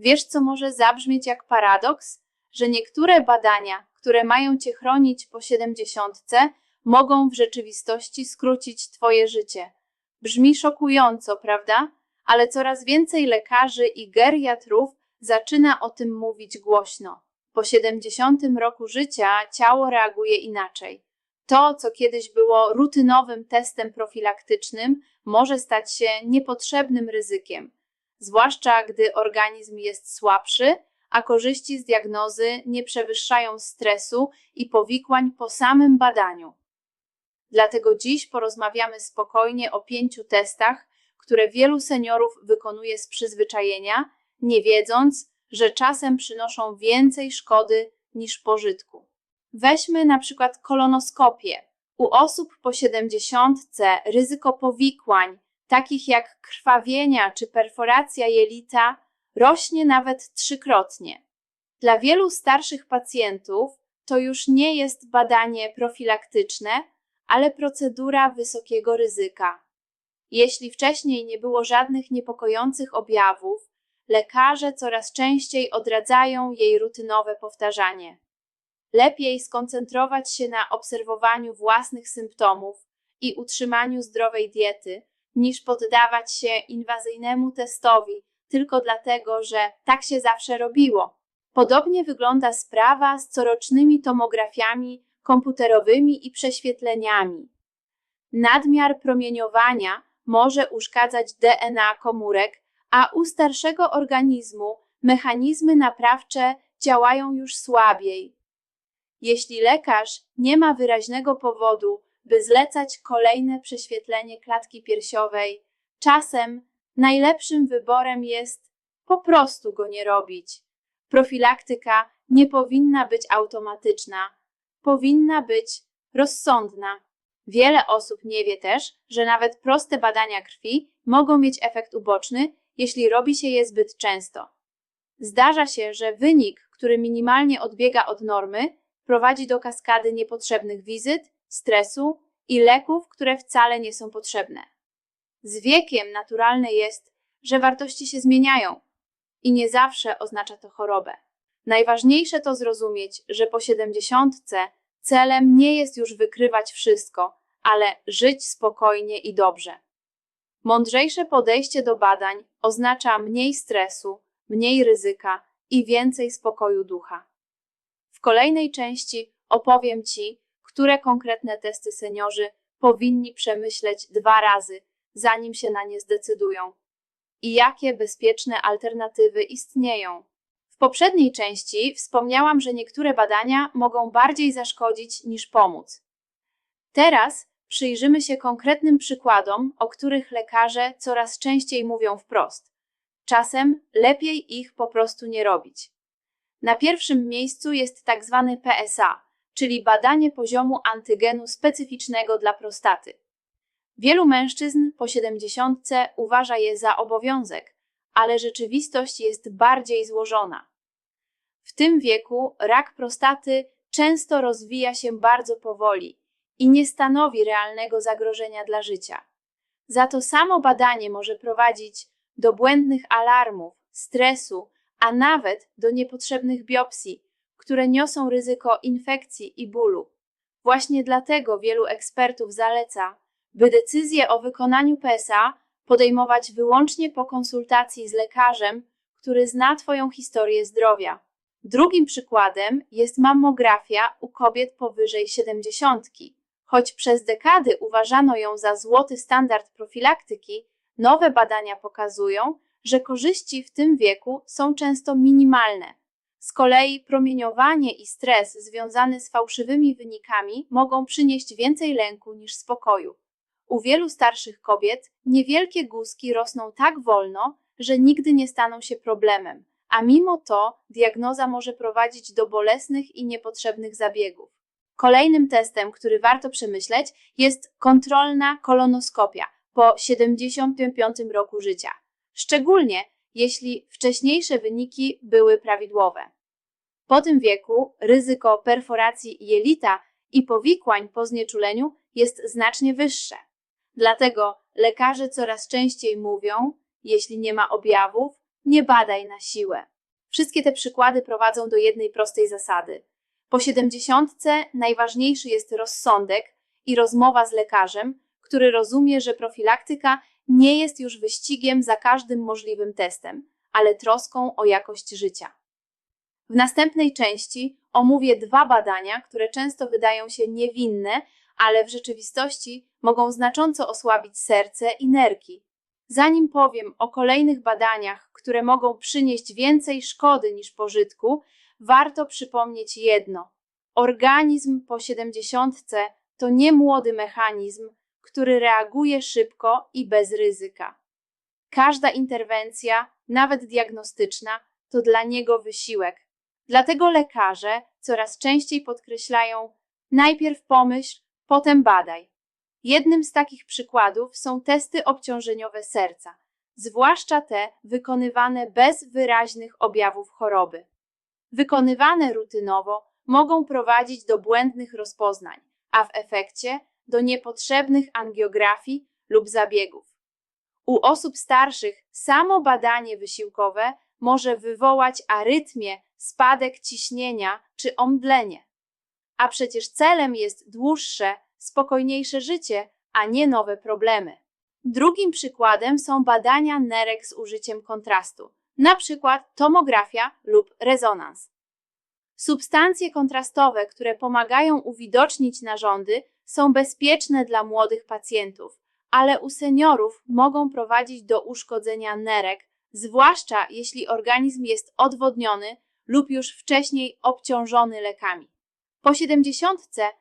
Wiesz, co może zabrzmieć jak paradoks? Że niektóre badania, które mają cię chronić po siedemdziesiątce, mogą w rzeczywistości skrócić twoje życie. Brzmi szokująco, prawda? Ale coraz więcej lekarzy i geriatrów zaczyna o tym mówić głośno. Po 70 roku życia ciało reaguje inaczej. To, co kiedyś było rutynowym testem profilaktycznym, może stać się niepotrzebnym ryzykiem, zwłaszcza gdy organizm jest słabszy, a korzyści z diagnozy nie przewyższają stresu i powikłań po samym badaniu. Dlatego dziś porozmawiamy spokojnie o pięciu testach, które wielu seniorów wykonuje z przyzwyczajenia, nie wiedząc, że czasem przynoszą więcej szkody niż pożytku. Weźmy na przykład kolonoskopię. U osób po 70 ryzyko powikłań, takich jak krwawienia czy perforacja jelita, rośnie nawet trzykrotnie. Dla wielu starszych pacjentów to już nie jest badanie profilaktyczne, ale procedura wysokiego ryzyka. Jeśli wcześniej nie było żadnych niepokojących objawów, lekarze coraz częściej odradzają jej rutynowe powtarzanie. Lepiej skoncentrować się na obserwowaniu własnych symptomów i utrzymaniu zdrowej diety, niż poddawać się inwazyjnemu testowi tylko dlatego, że tak się zawsze robiło. Podobnie wygląda sprawa z corocznymi tomografiami komputerowymi i prześwietleniami. Nadmiar promieniowania może uszkadzać DNA komórek, a u starszego organizmu mechanizmy naprawcze działają już słabiej. Jeśli lekarz nie ma wyraźnego powodu, by zlecać kolejne prześwietlenie klatki piersiowej, czasem najlepszym wyborem jest po prostu go nie robić. Profilaktyka nie powinna być automatyczna, powinna być rozsądna. Wiele osób nie wie też, że nawet proste badania krwi mogą mieć efekt uboczny, jeśli robi się je zbyt często. Zdarza się, że wynik, który minimalnie odbiega od normy, prowadzi do kaskady niepotrzebnych wizyt, stresu i leków, które wcale nie są potrzebne. Z wiekiem naturalne jest, że wartości się zmieniają i nie zawsze oznacza to chorobę. Najważniejsze to zrozumieć, że po siedemdziesiątce celem nie jest już wykrywać wszystko, ale żyć spokojnie i dobrze. Mądrzejsze podejście do badań oznacza mniej stresu, mniej ryzyka i więcej spokoju ducha. W kolejnej części opowiem Ci, które konkretne testy seniorzy powinni przemyśleć dwa razy, zanim się na nie zdecydują i jakie bezpieczne alternatywy istnieją. W poprzedniej części wspomniałam, że niektóre badania mogą bardziej zaszkodzić niż pomóc. Teraz przyjrzymy się konkretnym przykładom, o których lekarze coraz częściej mówią wprost. Czasem lepiej ich po prostu nie robić. Na pierwszym miejscu jest tak zwany PSA, czyli badanie poziomu antygenu specyficznego dla prostaty. Wielu mężczyzn po 70 uważa je za obowiązek, ale rzeczywistość jest bardziej złożona. W tym wieku rak prostaty często rozwija się bardzo powoli i nie stanowi realnego zagrożenia dla życia. Za to samo badanie może prowadzić do błędnych alarmów, stresu, a nawet do niepotrzebnych biopsji, które niosą ryzyko infekcji i bólu. Właśnie dlatego wielu ekspertów zaleca, by decyzję o wykonaniu PSA podejmować wyłącznie po konsultacji z lekarzem, który zna Twoją historię zdrowia. Drugim przykładem jest mammografia u kobiet powyżej 70. Choć przez dekady uważano ją za złoty standard profilaktyki, nowe badania pokazują, że korzyści w tym wieku są często minimalne. Z kolei promieniowanie i stres związany z fałszywymi wynikami mogą przynieść więcej lęku niż spokoju. U wielu starszych kobiet niewielkie guzki rosną tak wolno, że nigdy nie staną się problemem, a mimo to diagnoza może prowadzić do bolesnych i niepotrzebnych zabiegów. Kolejnym testem, który warto przemyśleć, jest kontrolna kolonoskopia po 75 roku życia. Szczególnie jeśli wcześniejsze wyniki były prawidłowe. Po tym wieku ryzyko perforacji jelita i powikłań po znieczuleniu jest znacznie wyższe. Dlatego lekarze coraz częściej mówią, jeśli nie ma objawów, nie badaj na siłę. Wszystkie te przykłady prowadzą do jednej prostej zasady. Po siedemdziesiątce najważniejszy jest rozsądek i rozmowa z lekarzem, który rozumie, że profilaktyka nie jest już wyścigiem za każdym możliwym testem, ale troską o jakość życia. W następnej części omówię dwa badania, które często wydają się niewinne, ale w rzeczywistości mogą znacząco osłabić serce i nerki. Zanim powiem o kolejnych badaniach, które mogą przynieść więcej szkody niż pożytku, warto przypomnieć jedno. Organizm po siedemdziesiątce to nie młody mechanizm, który reaguje szybko i bez ryzyka. Każda interwencja, nawet diagnostyczna, to dla niego wysiłek. Dlatego lekarze coraz częściej podkreślają: najpierw pomyśl, potem badaj. Jednym z takich przykładów są testy obciążeniowe serca, zwłaszcza te wykonywane bez wyraźnych objawów choroby. Wykonywane rutynowo mogą prowadzić do błędnych rozpoznań, a w efekcie do niepotrzebnych angiografii lub zabiegów. U osób starszych samo badanie wysiłkowe może wywołać arytmię, spadek ciśnienia czy omdlenie. A przecież celem jest dłuższe, spokojniejsze życie, a nie nowe problemy. Drugim przykładem są badania nerek z użyciem kontrastu, przykład tomografia lub rezonans. Substancje kontrastowe, które pomagają uwidocznić narządy, są bezpieczne dla młodych pacjentów, ale u seniorów mogą prowadzić do uszkodzenia nerek, zwłaszcza jeśli organizm jest odwodniony lub już wcześniej obciążony lekami. Po 70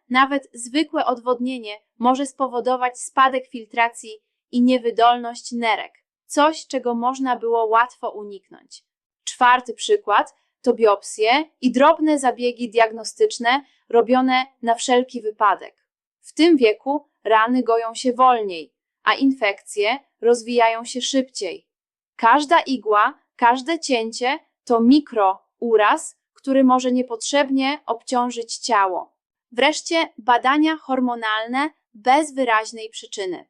nawet zwykłe odwodnienie może spowodować spadek filtracji i niewydolność nerek, coś czego można było łatwo uniknąć. Czwarty przykład to biopsje i drobne zabiegi diagnostyczne robione na wszelki wypadek. W tym wieku rany goją się wolniej, a infekcje rozwijają się szybciej. Każda igła, każde cięcie to mikrouraz, który może niepotrzebnie obciążyć ciało. Wreszcie badania hormonalne bez wyraźnej przyczyny.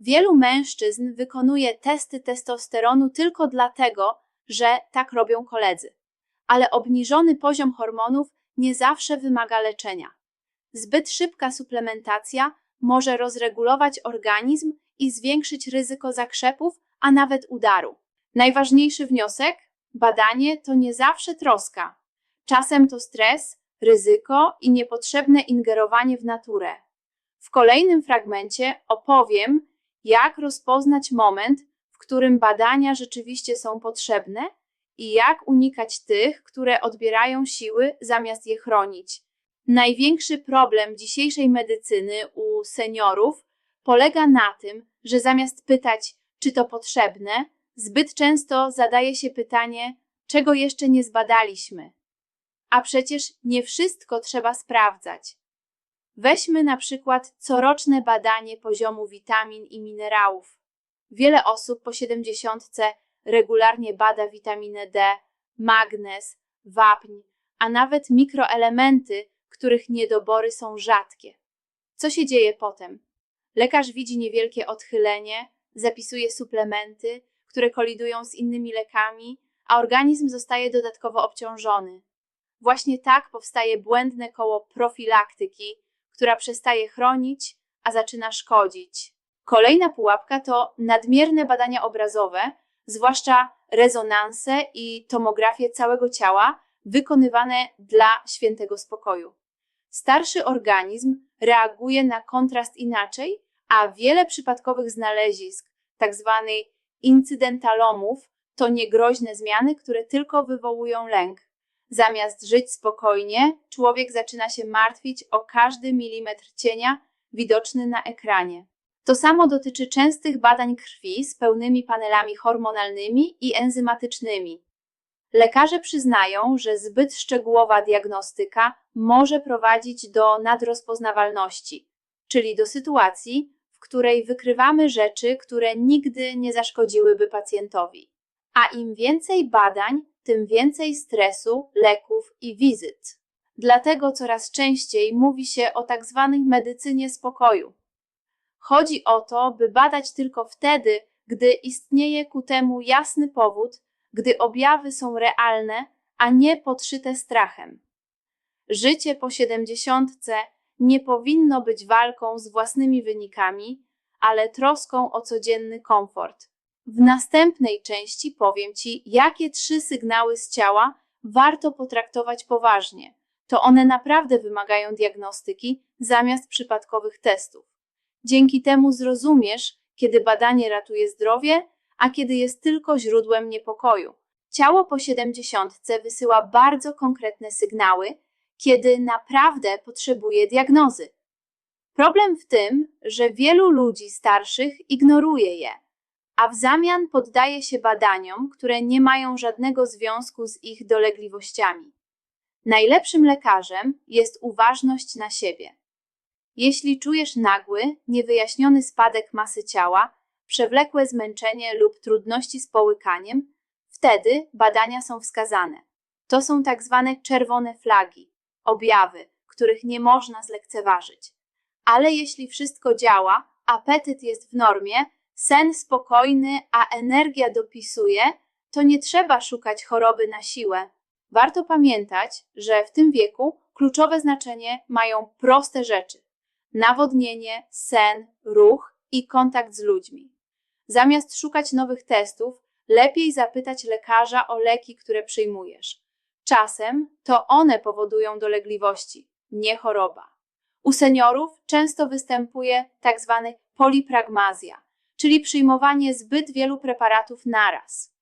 Wielu mężczyzn wykonuje testy testosteronu tylko dlatego, że tak robią koledzy. Ale obniżony poziom hormonów nie zawsze wymaga leczenia. Zbyt szybka suplementacja może rozregulować organizm i zwiększyć ryzyko zakrzepów, a nawet udaru. Najważniejszy wniosek? Badanie to nie zawsze troska. Czasem to stres, ryzyko i niepotrzebne ingerowanie w naturę. W kolejnym fragmencie opowiem, jak rozpoznać moment, w którym badania rzeczywiście są potrzebne i jak unikać tych, które odbierają siły zamiast je chronić. Największy problem dzisiejszej medycyny u seniorów polega na tym, że zamiast pytać, czy to potrzebne, zbyt często zadaje się pytanie, czego jeszcze nie zbadaliśmy. A przecież nie wszystko trzeba sprawdzać. Weźmy na przykład coroczne badanie poziomu witamin i minerałów. Wiele osób po 70 regularnie bada witaminę D, magnez, wapń, a nawet mikroelementy, których niedobory są rzadkie. Co się dzieje potem? Lekarz widzi niewielkie odchylenie, zapisuje suplementy, które kolidują z innymi lekami, a organizm zostaje dodatkowo obciążony. Właśnie tak powstaje błędne koło profilaktyki, która przestaje chronić, a zaczyna szkodzić. Kolejna pułapka to nadmierne badania obrazowe, zwłaszcza rezonanse i tomografię całego ciała, wykonywane dla świętego spokoju. Starszy organizm reaguje na kontrast inaczej, a wiele przypadkowych znalezisk, tzw. Tak incydentalomów, to niegroźne zmiany, które tylko wywołują lęk. Zamiast żyć spokojnie, człowiek zaczyna się martwić o każdy milimetr cienia widoczny na ekranie. To samo dotyczy częstych badań krwi z pełnymi panelami hormonalnymi i enzymatycznymi. Lekarze przyznają, że zbyt szczegółowa diagnostyka może prowadzić do nadrozpoznawalności, czyli do sytuacji, w której wykrywamy rzeczy, które nigdy nie zaszkodziłyby pacjentowi. A im więcej badań, tym więcej stresu, leków i wizyt. Dlatego coraz częściej mówi się o tak zwanej medycynie spokoju. Chodzi o to, by badać tylko wtedy, gdy istnieje ku temu jasny powód, gdy objawy są realne, a nie podszyte strachem. Życie po siedemdziesiątce nie powinno być walką z własnymi wynikami, ale troską o codzienny komfort. W następnej części powiem Ci, jakie trzy sygnały z ciała warto potraktować poważnie. To one naprawdę wymagają diagnostyki zamiast przypadkowych testów. Dzięki temu zrozumiesz, kiedy badanie ratuje zdrowie, a kiedy jest tylko źródłem niepokoju. Ciało po siedemdziesiątce wysyła bardzo konkretne sygnały, kiedy naprawdę potrzebuje diagnozy. Problem w tym, że wielu ludzi starszych ignoruje je, a w zamian poddaje się badaniom, które nie mają żadnego związku z ich dolegliwościami. Najlepszym lekarzem jest uważność na siebie. Jeśli czujesz nagły, niewyjaśniony spadek masy ciała, przewlekłe zmęczenie lub trudności z połykaniem, wtedy badania są wskazane. To są tak zwane czerwone flagi, objawy, których nie można zlekceważyć. Ale jeśli wszystko działa, apetyt jest w normie, sen spokojny, a energia dopisuje, to nie trzeba szukać choroby na siłę. Warto pamiętać, że w tym wieku kluczowe znaczenie mają proste rzeczy: nawodnienie, sen, ruch i kontakt z ludźmi. Zamiast szukać nowych testów, lepiej zapytać lekarza o leki, które przyjmujesz. Czasem to one powodują dolegliwości, nie choroba. U seniorów często występuje tak zwany polipragmazja, czyli przyjmowanie zbyt wielu preparatów naraz.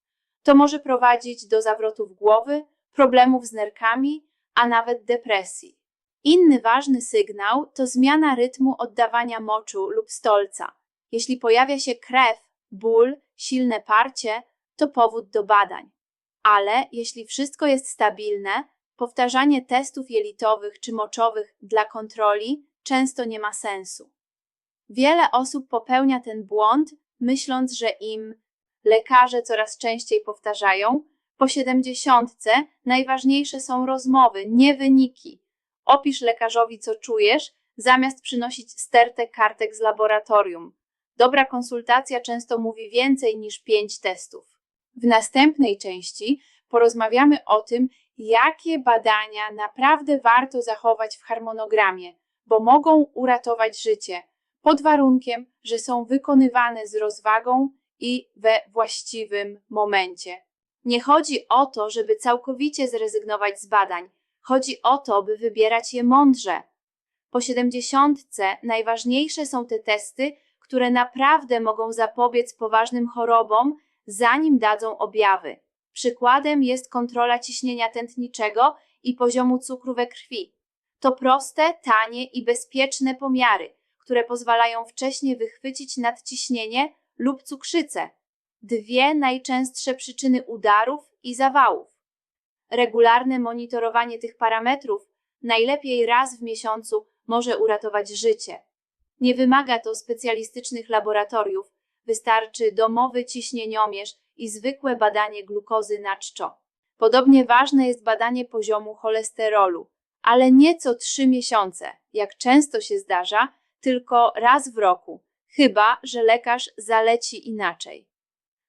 To może prowadzić do zawrotów głowy, problemów z nerkami, a nawet depresji. Inny ważny sygnał to zmiana rytmu oddawania moczu lub stolca. Jeśli pojawia się krew, ból, silne parcie, to powód do badań. Ale jeśli wszystko jest stabilne, powtarzanie testów jelitowych czy moczowych dla kontroli często nie ma sensu. Wiele osób popełnia ten błąd, myśląc, że im lekarze coraz częściej powtarzają, po siedemdziesiątce najważniejsze są rozmowy, nie wyniki. Opisz lekarzowi, co czujesz, zamiast przynosić stertę kartek z laboratorium. Dobra konsultacja często mówi więcej niż pięć testów. W następnej części porozmawiamy o tym, jakie badania naprawdę warto zachować w harmonogramie, bo mogą uratować życie, pod warunkiem, że są wykonywane z rozwagą i we właściwym momencie. Nie chodzi o to, żeby całkowicie zrezygnować z badań, chodzi o to, by wybierać je mądrze. Po siedemdziesiątce najważniejsze są te testy, które naprawdę mogą zapobiec poważnym chorobom, zanim dadzą objawy. Przykładem jest kontrola ciśnienia tętniczego i poziomu cukru we krwi. To proste, tanie i bezpieczne pomiary, które pozwalają wcześniej wychwycić nadciśnienie lub cukrzycę, dwie najczęstsze przyczyny udarów i zawałów. Regularne monitorowanie tych parametrów, najlepiej raz w miesiącu, może uratować życie. Nie wymaga to specjalistycznych laboratoriów, wystarczy domowy ciśnieniomierz i zwykłe badanie glukozy na czczo. Podobnie ważne jest badanie poziomu cholesterolu, ale nie co trzy miesiące, jak często się zdarza, tylko raz w roku, chyba że lekarz zaleci inaczej.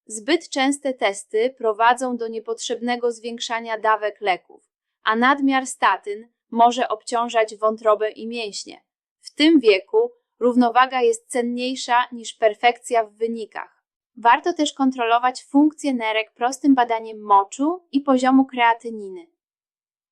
Zbyt częste testy prowadzą do niepotrzebnego zwiększania dawek leków, a nadmiar statyn może obciążać wątrobę i mięśnie. W tym wieku równowaga jest cenniejsza niż perfekcja w wynikach. Warto też kontrolować funkcję nerek prostym badaniem moczu i poziomu kreatyniny.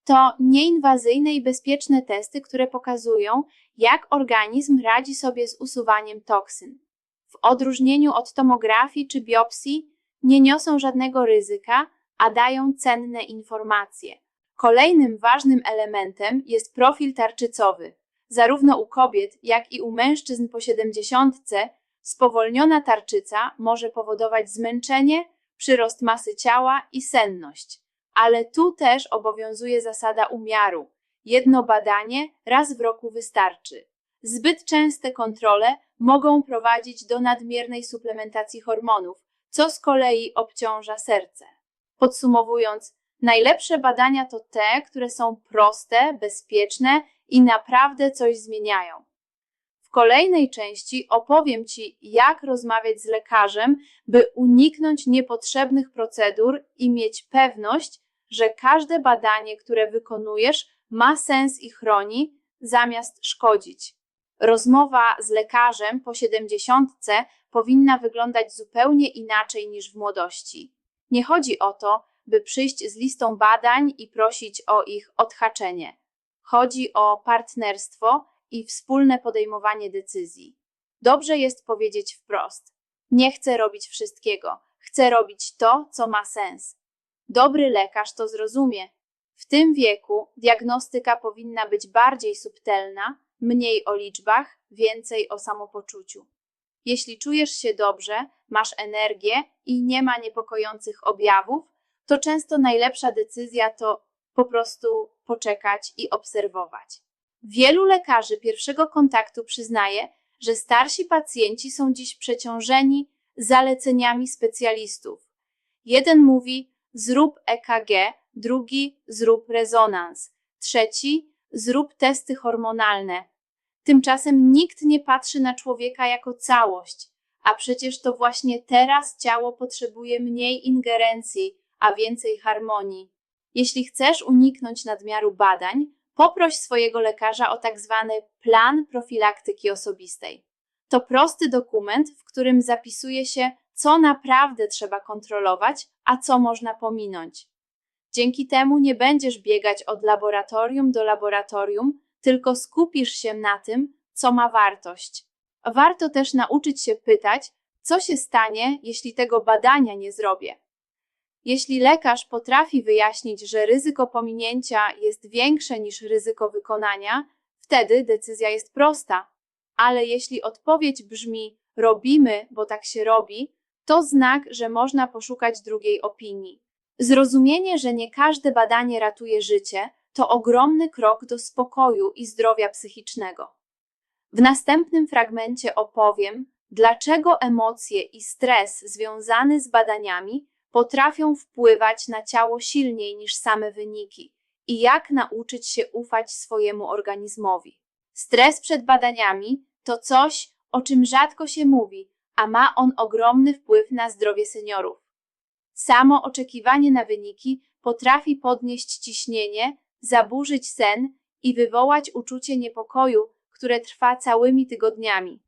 To nieinwazyjne i bezpieczne testy, które pokazują, jak organizm radzi sobie z usuwaniem toksyn. W odróżnieniu od tomografii czy biopsji nie niosą żadnego ryzyka, a dają cenne informacje. Kolejnym ważnym elementem jest profil tarczycowy. Zarówno u kobiet, jak i u mężczyzn po siedemdziesiątce spowolniona tarczyca może powodować zmęczenie, przyrost masy ciała i senność. Ale tu też obowiązuje zasada umiaru. Jedno badanie raz w roku wystarczy. Zbyt częste kontrole mogą prowadzić do nadmiernej suplementacji hormonów, co z kolei obciąża serce. Podsumowując, najlepsze badania to te, które są proste, bezpieczne i naprawdę coś zmieniają. W kolejnej części opowiem Ci, jak rozmawiać z lekarzem, by uniknąć niepotrzebnych procedur i mieć pewność, że każde badanie, które wykonujesz, ma sens i chroni, zamiast szkodzić. Rozmowa z lekarzem po siedemdziesiątce powinna wyglądać zupełnie inaczej niż w młodości. Nie chodzi o to, by przyjść z listą badań i prosić o ich odhaczenie. Chodzi o partnerstwo i wspólne podejmowanie decyzji. Dobrze jest powiedzieć wprost: Nie chcę robić wszystkiego, chcę robić to, co ma sens. Dobry lekarz to zrozumie. W tym wieku diagnostyka powinna być bardziej subtelna, mniej o liczbach, więcej o samopoczuciu. Jeśli czujesz się dobrze, masz energię i nie ma niepokojących objawów, to często najlepsza decyzja to po prostu poczekać i obserwować. Wielu lekarzy pierwszego kontaktu przyznaje, że starsi pacjenci są dziś przeciążeni zaleceniami specjalistów. Jeden mówi: zrób EKG, drugi zrób rezonans, trzeci zrób testy hormonalne. Tymczasem nikt nie patrzy na człowieka jako całość, a przecież to właśnie teraz ciało potrzebuje mniej ingerencji, a więcej harmonii. Jeśli chcesz uniknąć nadmiaru badań, poproś swojego lekarza o tak zwany plan profilaktyki osobistej. To prosty dokument, w którym zapisuje się, co naprawdę trzeba kontrolować, a co można pominąć. Dzięki temu nie będziesz biegać od laboratorium do laboratorium, tylko skupisz się na tym, co ma wartość. Warto też nauczyć się pytać, co się stanie, jeśli tego badania nie zrobię. Jeśli lekarz potrafi wyjaśnić, że ryzyko pominięcia jest większe niż ryzyko wykonania, wtedy decyzja jest prosta. Ale jeśli odpowiedź brzmi robimy, bo tak się robi, to znak, że można poszukać drugiej opinii. Zrozumienie, że nie każde badanie ratuje życie, to ogromny krok do spokoju i zdrowia psychicznego. W następnym fragmencie opowiem, dlaczego emocje i stres związany z badaniami potrafią wpływać na ciało silniej niż same wyniki i jak nauczyć się ufać swojemu organizmowi. Stres przed badaniami to coś, o czym rzadko się mówi, a ma on ogromny wpływ na zdrowie seniorów. Samo oczekiwanie na wyniki potrafi podnieść ciśnienie, zaburzyć sen i wywołać uczucie niepokoju, które trwa całymi tygodniami.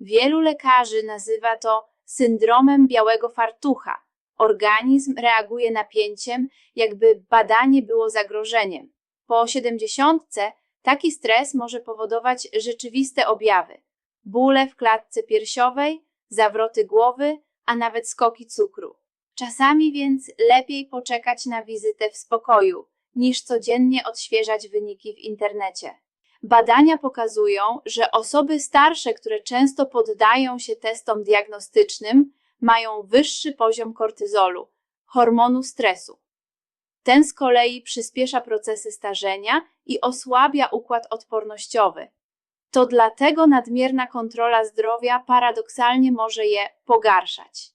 Wielu lekarzy nazywa to syndromem białego fartucha. Organizm reaguje napięciem, jakby badanie było zagrożeniem. Po siedemdziesiątce taki stres może powodować rzeczywiste objawy: bóle w klatce piersiowej, zawroty głowy, a nawet skoki cukru. Czasami więc lepiej poczekać na wizytę w spokoju, niż codziennie odświeżać wyniki w internecie. Badania pokazują, że osoby starsze, które często poddają się testom diagnostycznym, mają wyższy poziom kortyzolu, hormonu stresu. Ten z kolei przyspiesza procesy starzenia i osłabia układ odpornościowy. To dlatego nadmierna kontrola zdrowia paradoksalnie może je pogarszać.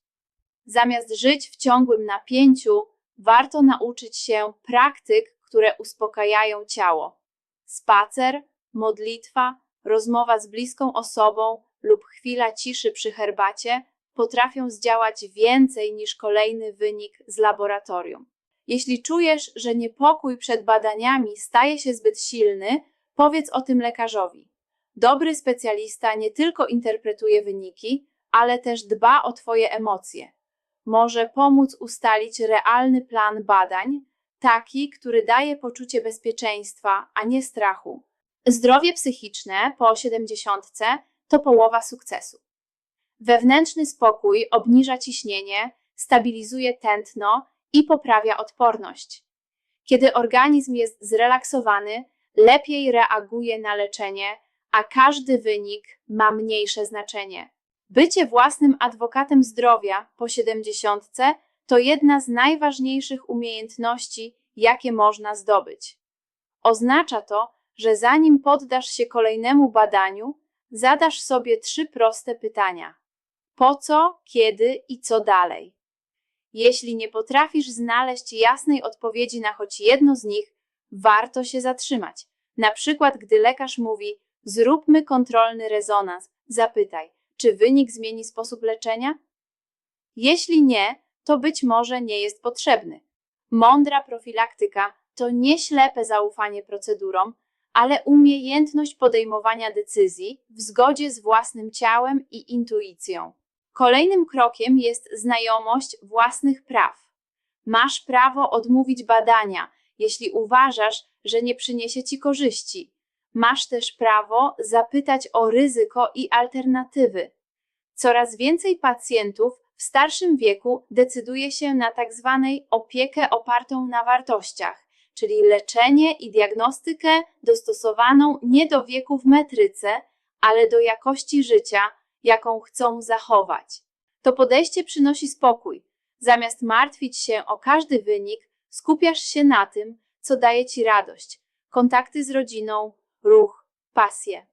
Zamiast żyć w ciągłym napięciu, warto nauczyć się praktyk, które uspokajają ciało. Spacer, modlitwa, rozmowa z bliską osobą lub chwila ciszy przy herbacie potrafią zdziałać więcej niż kolejny wynik z laboratorium. Jeśli czujesz, że niepokój przed badaniami staje się zbyt silny, powiedz o tym lekarzowi. Dobry specjalista nie tylko interpretuje wyniki, ale też dba o Twoje emocje. Może pomóc ustalić realny plan badań, taki, który daje poczucie bezpieczeństwa, a nie strachu. Zdrowie psychiczne po 70 to połowa sukcesu. Wewnętrzny spokój obniża ciśnienie, stabilizuje tętno i poprawia odporność. Kiedy organizm jest zrelaksowany, lepiej reaguje na leczenie, a każdy wynik ma mniejsze znaczenie. Bycie własnym adwokatem zdrowia po 70 to jedna z najważniejszych umiejętności, jakie można zdobyć. Oznacza to, że zanim poddasz się kolejnemu badaniu, zadasz sobie trzy proste pytania: po co, kiedy i co dalej? Jeśli nie potrafisz znaleźć jasnej odpowiedzi na choć jedno z nich, warto się zatrzymać. Na przykład, gdy lekarz mówi: Zróbmy kontrolny rezonans. Zapytaj, czy wynik zmieni sposób leczenia? Jeśli nie, to być może nie jest potrzebny. Mądra profilaktyka to nie ślepe zaufanie procedurom, ale umiejętność podejmowania decyzji w zgodzie z własnym ciałem i intuicją. Kolejnym krokiem jest znajomość własnych praw. Masz prawo odmówić badania, jeśli uważasz, że nie przyniesie ci korzyści. Masz też prawo zapytać o ryzyko i alternatywy. Coraz więcej pacjentów w starszym wieku decyduje się na tak zwanej opiekę opartą na wartościach, czyli leczenie i diagnostykę dostosowaną nie do wieku w metryce, ale do jakości życia, jaką chcą zachować. To podejście przynosi spokój. Zamiast martwić się o każdy wynik, skupiasz się na tym, co daje ci radość kontakty z rodziną, ruch, pasję.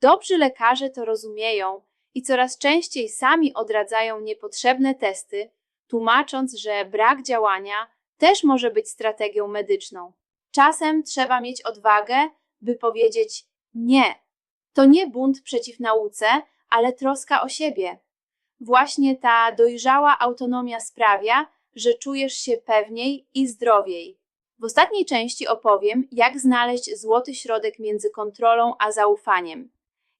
Dobrzy lekarze to rozumieją i coraz częściej sami odradzają niepotrzebne testy, tłumacząc, że brak działania też może być strategią medyczną. Czasem trzeba mieć odwagę, by powiedzieć nie. To nie bunt przeciw nauce, ale troska o siebie. Właśnie ta dojrzała autonomia sprawia, że czujesz się pewniej i zdrowiej. W ostatniej części opowiem, jak znaleźć złoty środek między kontrolą a zaufaniem.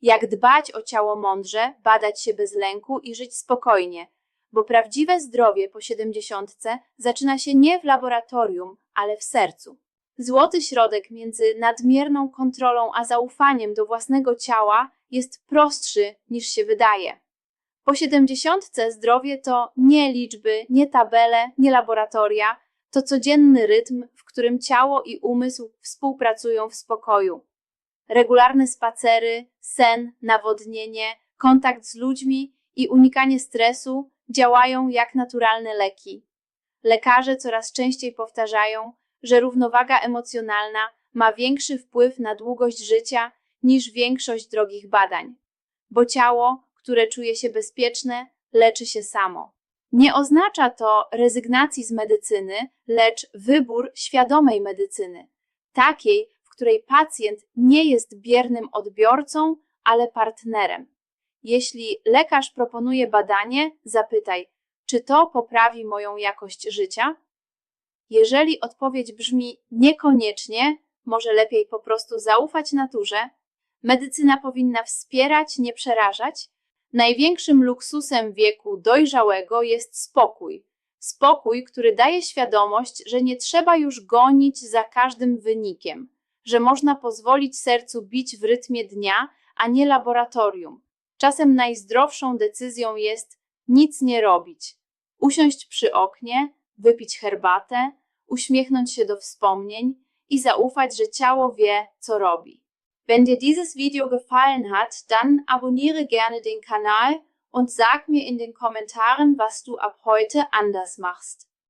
Jak dbać o ciało mądrze, badać się bez lęku i żyć spokojnie, bo prawdziwe zdrowie po siedemdziesiątce zaczyna się nie w laboratorium, ale w sercu. Złoty środek między nadmierną kontrolą a zaufaniem do własnego ciała jest prostszy niż się wydaje. Po siedemdziesiątce zdrowie to nie liczby, nie tabele, nie laboratoria, to codzienny rytm, w którym ciało i umysł współpracują w spokoju. Regularne spacery, sen, nawodnienie, kontakt z ludźmi i unikanie stresu działają jak naturalne leki. Lekarze coraz częściej powtarzają, że równowaga emocjonalna ma większy wpływ na długość życia niż większość drogich badań, bo ciało, które czuje się bezpieczne, leczy się samo. Nie oznacza to rezygnacji z medycyny, lecz wybór świadomej medycyny, takiej, w której pacjent nie jest biernym odbiorcą, ale partnerem. Jeśli lekarz proponuje badanie, zapytaj, czy to poprawi moją jakość życia? Jeżeli odpowiedź brzmi niekoniecznie, może lepiej po prostu zaufać naturze. Medycyna powinna wspierać, nie przerażać. Największym luksusem wieku dojrzałego jest spokój. Spokój, który daje świadomość, że nie trzeba już gonić za każdym wynikiem, że można pozwolić sercu bić w rytmie dnia, a nie laboratorium. Czasem najzdrowszą decyzją jest nic nie robić. Usiąść przy oknie, wypić herbatę, uśmiechnąć się do wspomnień i zaufać, że ciało wie, co robi. Wenn dir dieses Video gefallen hat, dann abonniere gerne den Kanal und sag mir in den Kommentaren, was du ab heute anders machst.